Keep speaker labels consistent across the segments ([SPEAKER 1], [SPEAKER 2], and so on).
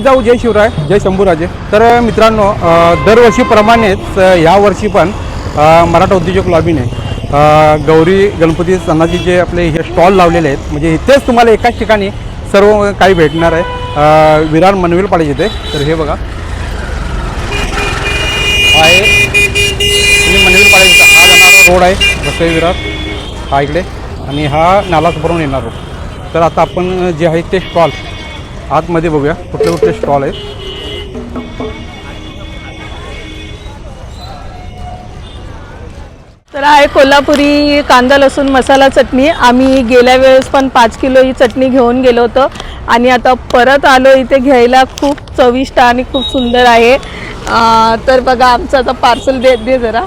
[SPEAKER 1] जाऊ जय शिवराय जय शंभूराजे. तर मित्रांनो दरवर्षीप्रमाणेच अ, ह्या वर्षी पण मराठा उद्योजक लॉबीने गौरी गणपती सणाचे जे आपले हे स्टॉल लावलेले आहेत म्हणजे इथेच तुम्हाला एकाच ठिकाणी सर्व काही भेटणार आहे. विरार मनवेल पाडायचे ते तर हे बघा. आहे. तुम्ही मनवेल पाडायचा हा जाणारा रोड आहे. रस्ते विरार. हा इकडे. आणि हा नाला भरून येणार रोड. तर आता आपण जे आहे ते स्टॉल. आतमध्ये बघूया कुठले कुठले स्टॉल आहेत.
[SPEAKER 2] तर आहे कोल्हापुरी कांदा लसूण मसाला चटणी. आम्ही गेल्या वेळेस पण पाच किलो ही चटणी घेऊन गेलो होतो. आणि आता परत आलो इथे घ्यायला. खूप चविष्ट आणि खूप सुंदर आहे. तर बघा आमचं आता पार्सल दे दे जरा.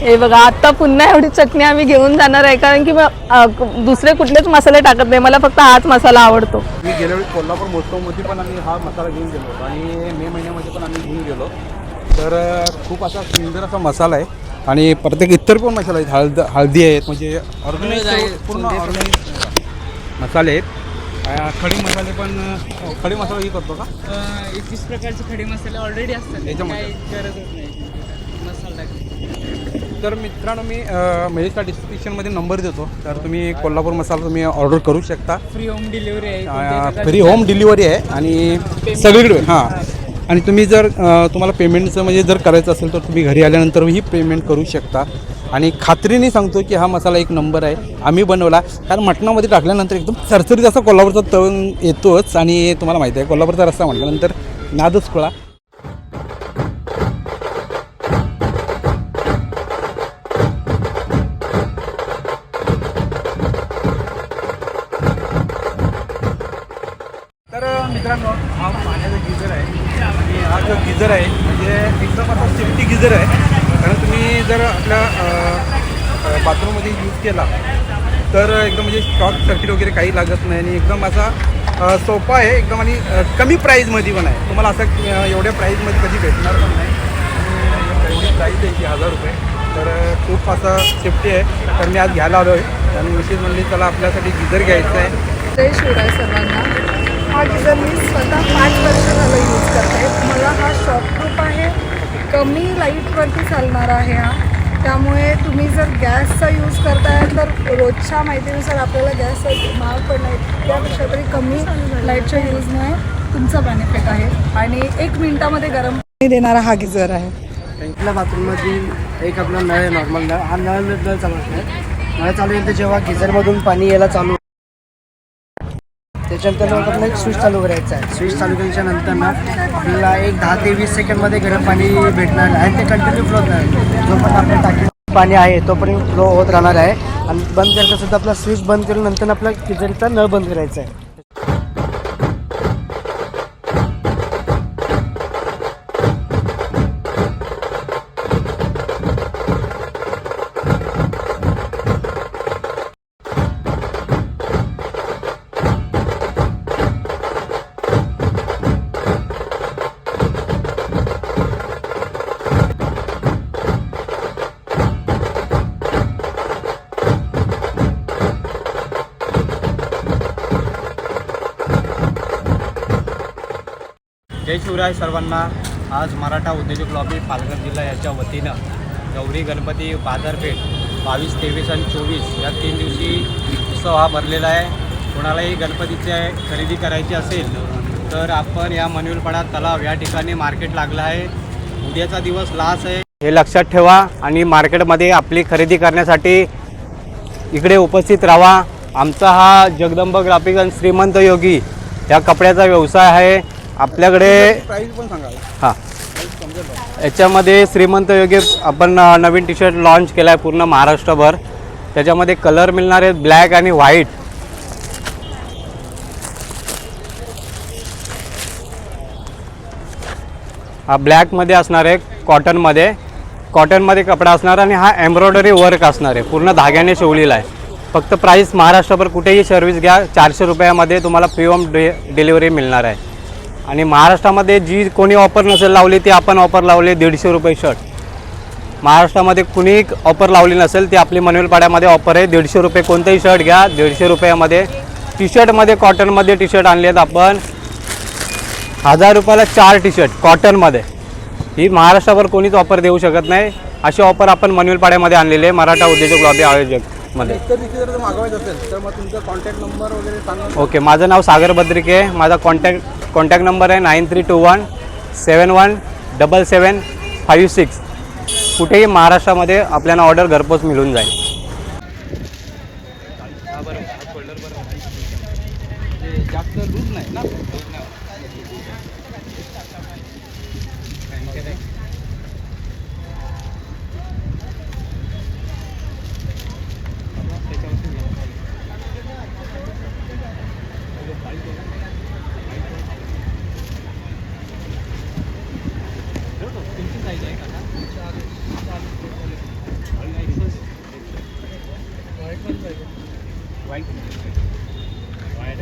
[SPEAKER 2] हे बघा आता पुन्हा एवढी चटणी आम्ही घेऊन जाणार आहे कारण की दुसरे कुठलेच मसाले टाकत नाही. मला फक्त हाच मसाला आवडतो.
[SPEAKER 1] मी गेल्या वेळी कोल्हापूर महोत्सवमध्ये पण आम्ही हा मसाला घेऊन गेलो होतो आणि मे महिन्यामध्ये पण आम्ही घेऊन गेलो. तर खूप असा सुंदर असा मसाला आहे. आणि प्रत्येक इतर पण मसाला आहेत. हळद हळदी आहेत म्हणजे ऑर्गॅनिक पूर्ण ऑर्गॅनिक मसाले आहेत. खडी मसाले पण खडी मसाला ही करतो का?
[SPEAKER 3] एकवीस प्रकारचे खडे मसाले ऑलरेडी असतात.
[SPEAKER 1] याच्यामध्ये?
[SPEAKER 3] काही गरजच नाही.
[SPEAKER 1] तर मित्रांनो मी अ, महेशच्या डिस्क्रिप्शनमध्ये नंबर देतो. तर तुम्ही कोल्हापूर मसाला तुम्ही ऑर्डर करू शकता.
[SPEAKER 3] फ्री होम डिलिव्हरी आहे.
[SPEAKER 1] फ्री होम डिलिव्हरी आहे आणि सगळीकडे हां. आणि तुम्ही जर तुम्हाला पेमेंटचं म्हणजे जर करायचं असेल तर तुम्ही घरी आल्यानंतरही पेमेंट करू शकता. आणि खात्रीने सांगतो की हा मसाला एक नंबर आहे. आम्ही बनवला. कारण मटणामध्ये टाकल्यानंतर एकदम चरचरीत असा कोल्हापूरचा तण येतोच आणि तुम्हाला माहिती आहे कोल्हापूरचा रस्ता म्हटल्यानंतर नादच खोळा. मित्रांनो हा पाण्याचा गिझर आहे. आणि हा जो गिझर आहे म्हणजे एकदम असा सेफ्टी गिझर आहे. कारण तुम्ही जर आपल्या बाथरूममध्ये यूज केला तर एकदम म्हणजे शॉर्ट सर्किट वगैरे काही लागत नाही. आणि एकदम असा सोपा आहे एकदम आणि कमी प्राईजमध्ये पण आहे. तुम्हाला असं एवढ्या प्राईजमध्ये कधी भेटणार पण नाही. एवढी प्राईज आहे की हजार रुपये. तर खूप असं सेफ्टी आहे. तर मी आज घ्यायला आलो आहे आणि विशेष म्हणजे त्याला आपल्यासाठी गिझर घ्यायचं आहे.
[SPEAKER 4] जय शिवराय सर्वांना. हा गिझर मी स्वतः पाच वर्ष झालं यूज करते. मला हा शॉकप्रूफ आहे. कमी लाईटवरती चालणारा आहे हा. त्यामुळे तुम्ही जर गॅसचा यूज करताय तर रोजच्या माहितीनुसार आपल्याला गॅसचा महाग पडणार त्यापेक्षा तरी कमी लाईटच्या यूजमुळे तुमचा बेनिफिट आहे. आणि एक मिनिटामध्ये गरम पाणी देणारा हा गिझर आहे.
[SPEAKER 5] आपल्या बाथरूममध्ये एक आपला नळ आहे नॉर्मल नळ. हा नळ नळ चालू नळ चालू येईल तर जेव्हा गिझरमधून पाणी यायला चालू त्याच्यानंतर मग आपल्याला एक स्विच चालू करायचं आहे. स्विच चालू केल्याच्यानंतर ना आपल्याला एक दहा ते वीस सेकंडमध्ये गरम पाणी भेटणार आहे आणि ते कंटिन्यू फ्लो होणार आहे. जोपर्यंत आपल्या टाकी पाणी आहे तोपर्यंत फ्लो होत राहणार आहे. आणि बंद करायचं सुद्धा आपला स्विच बंद केल्यानंतर आपला किचनचा नळ बंद करायचा आहे.
[SPEAKER 6] जय शिवराय सर्वांना. आज मराठा उद्योजक लॉबी पालघर जिल्हा याच्या वतीनं गौरी गणपती बाजारपेठ बावीस तेवीस आणि चोवीस या तीन दिवशी उत्सव हा भरलेला आहे. कोणालाही गणपतीची खरेदी करायची असेल तर आपण या मनविलपाडा तलाव या ठिकाणी मार्केट लागलं आहे. उद्याचा दिवस लास आहे. हे लक्षात ठेवा आणि मार्केटमध्ये आपली खरेदी करण्यासाठी इकडे उपस्थित राहा. आमचा हा जगदंब ग्राफिक आणि श्रीमंत योगी या कपड्याचा व्यवसाय आहे. आपल्याकडे
[SPEAKER 1] प्राईज पण सांगा.
[SPEAKER 6] हां. याच्यामध्ये श्रीमंत योगी आपण नवीन टी शर्ट लॉन्च केला आहे पूर्ण महाराष्ट्रभर. त्याच्यामध्ये कलर मिळणार आहेत ब्लॅक आणि व्हाईट हा ब्लॅकमध्ये असणार आहे कॉटनमध्ये कॉटनमध्ये कपडा असणार आणि हा एम्ब्रॉयडरी वर्क असणार आहे. पूर्ण धाग्याने शिवलेला आहे. फक्त प्राईस महाराष्ट्रभर कुठेही सर्व्हिस घ्या. चारशे रुपयामध्ये तुम्हाला फ्री होम डे डिलिव्हरी मिळणार आहे. आणि महाराष्ट्रामध्ये जी कोणी ऑफर नसेल लावली ती आपण ऑफर लावली दीडशे रुपये शर्ट महाराष्ट्रामध्ये कुणी ऑफर लावली नसेल ती आपली मनवेलपाड्यामध्ये ऑफर आहे. दीडशे रुपये कोणतंही शर्ट घ्या. दीडशे रुपयामध्ये टी शर्टमध्ये कॉटनमध्ये टी शर्ट आणले आहेत आपण. हजार रुपयाला चार टी शर्ट कॉटनमध्ये ही महाराष्ट्रावर कोणीच ऑफर देऊ शकत नाही. अशी ऑफर आपण मनवेलपाड्यामध्ये आणलेली आहे मराठा उद्योजक लॉबी
[SPEAKER 1] आयोजक
[SPEAKER 6] ओके माझं नाव सागर बद्रिके माझा कॉन्टॅक्ट कॉन्टॅक्ट नंबर आहे nine three two one seven one double seven five six. कुठेही महाराष्ट्रामध्ये आपल्याला ऑर्डर घरपोच मिळून जाईल.
[SPEAKER 1] బయట